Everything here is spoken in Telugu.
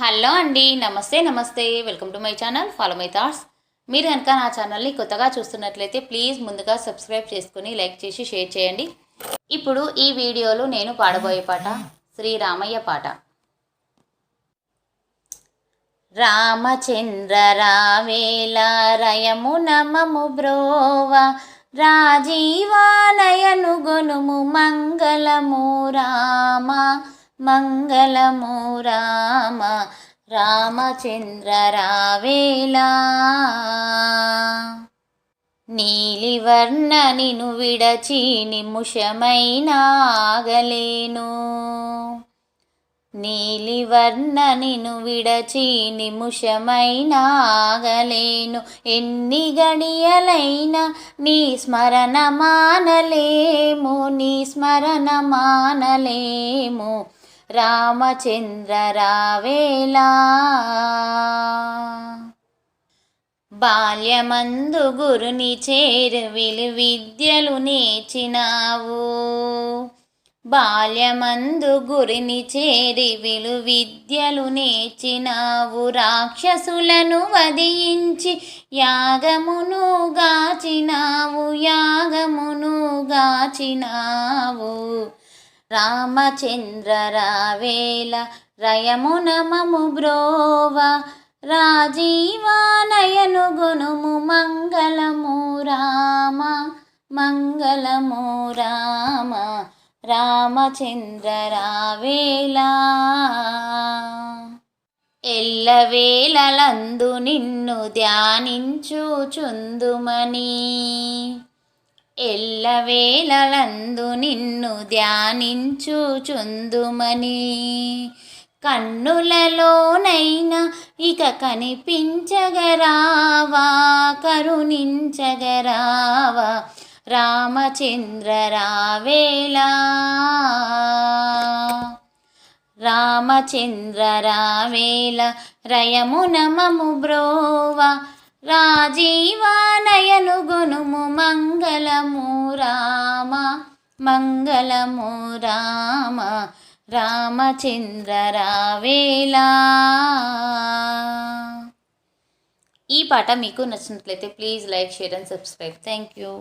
హలో అండి నమస్తే నమస్తే. Welcome to my channel follow my thoughts మీరు కనుక నా ఛానల్ని కొత్తగా చూస్తున్నట్లయితే ప్లీజ్ ముందుగా సబ్స్క్రైబ్ చేసుకుని లైక్ చేసి షేర్ చేయండి. ఇప్పుడు ఈ వీడియోలో నేను పాడబోయే పాట శ్రీరామయ్య పాట. రామచంద్ర రావేల రయము నమము బ్రోవ రాజీవానయను గొనుము మంగళము రామ. మంగళము రామ రామచంద్ర రావేలా. నీలివర్ణ నిను విడచి నిముషమైనాగలేను నీలివర్ణ నిను విడచి నిముషమైనాగలేను ఎన్ని గడియలైనా నీ స్మరణ మానలేము నీ స్మరణ మానలేము. రామచంద్ర రావేలా. బాల్యమందు గురుని చేరువిలు విద్యలు నేర్చినావు. బాల్యమందు గురిని చేరివిలు విద్యలు నేర్చినావు. రాక్షసులను వధించి యాగమును గాచినావు. యాగమును గాచినావు. రామచంద్ర రావేల రయమునమము బ్రోవ రాజీవానయను గుణము మంగళము రామ మంగళము రామ రామచంద్ర రావేలా. ఎల్లవేళలందు నిన్ను ధ్యానించుచుందుమని ఎల్లవేళలందు నిన్ను ధ్యానించుచుందుమని. కన్నులలోనైనా ఇక కనిపించగరావా కరుణించగరావా రామచంద్ర రావేలా రామచంద్ర రావేల రయమునమము బ్రోవ రాజీవ మంగళము రామ రామచంద్ర రావేలా ఈ పాట మీకు నచ్చినట్లయితే please like share and subscribe. Thank you.